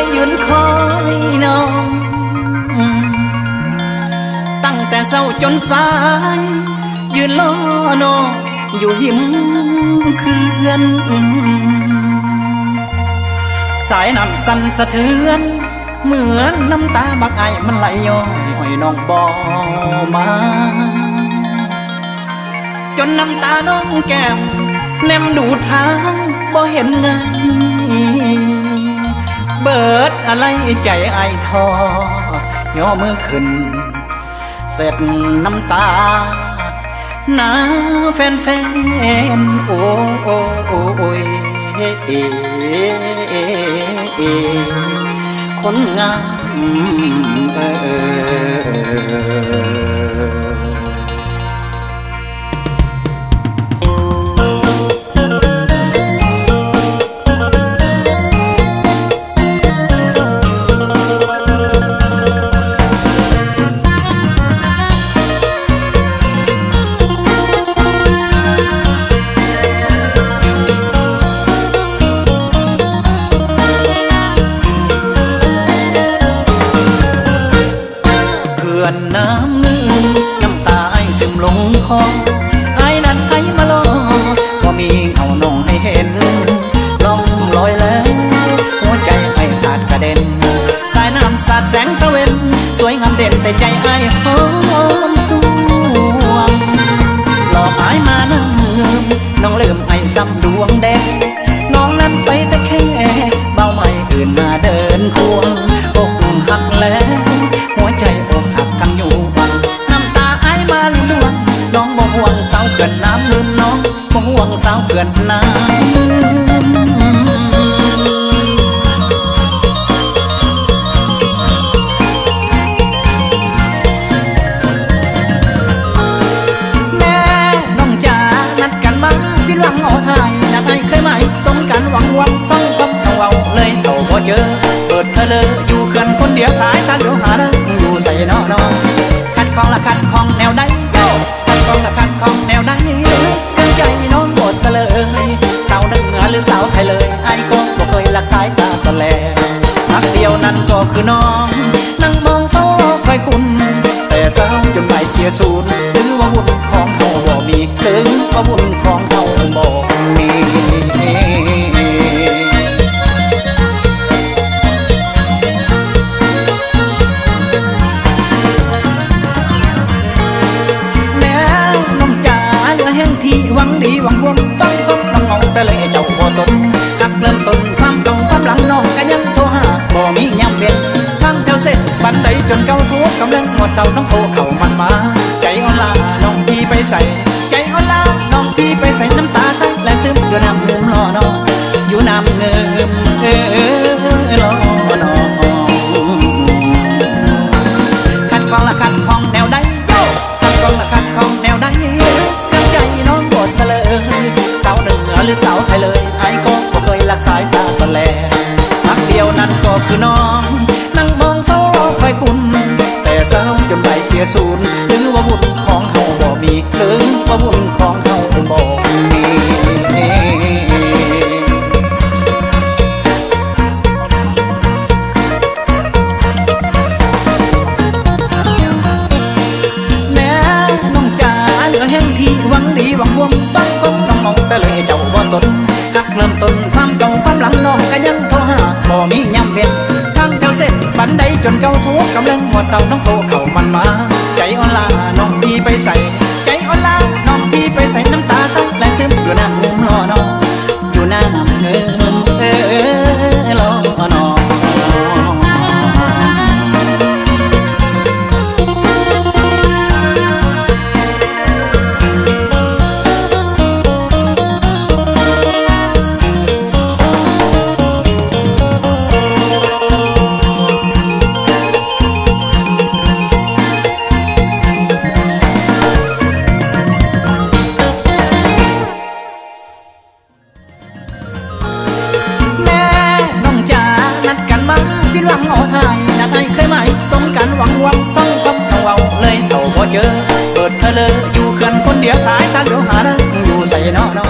อยยืนคอยน้อง ตั้งแต่เศร้าจนสาย ยืนล้อน้องอยู่หิมเขื่อน สายน้ำสั่นสะเทือน เหมือนน้ำตาบักไอมันไหลย้อยน้องบอมา จนน้ำตาน้องแก้มแนมดูทางบ่เห็นไง เบิดอะไรใจไอทอย่อมือขึ้น เสร็จน้ำตาหน้าแฟนแฟนๆโอ้โอ้โอ้ยคนงามเออเออ งสาวเกินน้ำลืมน้องบ่ห่วงสาวเกินน้ำแม่น้องจ๋านัดกันมาพี่หวังเอาหายนัดไอเคยไหมสมกันหวังหวังฟังคำอาเอาเลยเศร้าบ่เจอเปิดเธอเลยอยู่เขื่อนคนเดียวสายตาเดียวหาเด้ออยู่ใส่นอนอคัดของละคัดของแนวใดโย่คัด ของละคัดของแนวใดตั้งใจน้องบ่เสลยสาวเหนือหรือสาวไทยเลยไอ้ก็บอกเคยหลักสายตาสแลพักเดียวนั้นก็คือน้อง นั่งมองเฝ้าคอยคุณ แต่สาวจนใบเสียสูญถือว่าบุญ บันไดจนเก่าทุกกำลังหมดเจ้าน้องโทรเข้ามันมา ใจอ่อนลาน้องพี่ไปใส่ ใจอ่อนลาน้องพี่ไปใส่น้ำตาใส่และซึมอยู่น้ำเงิมรอน้องอยู่น้ำเงิมเออรอน้องขัดของละขัดของแนวใดโยขัดของละขัดของแนวใดกับใจน้องบ่เสลยสาวเหนือหรือสาวไทยเลยไอ้ก็บ่เคยลักสายตาสแลพักเดียวนั้นก็คือน้อง แต่สาวจนใบเสียศูนย์หรือว่าบุญของ จนเก่าทุกกำลังหมดเศร้าน้องโทรเข้ามันมา ใจอ่อนลาน้องดีไปใส่ วังวังฟังคำเก่าเลยเศร้าบ่เจอ เปิดเธอเลยอยู่เขื่อนคนเดียวสายตาเดียวหาเด้ออยู่ใส่นอนอ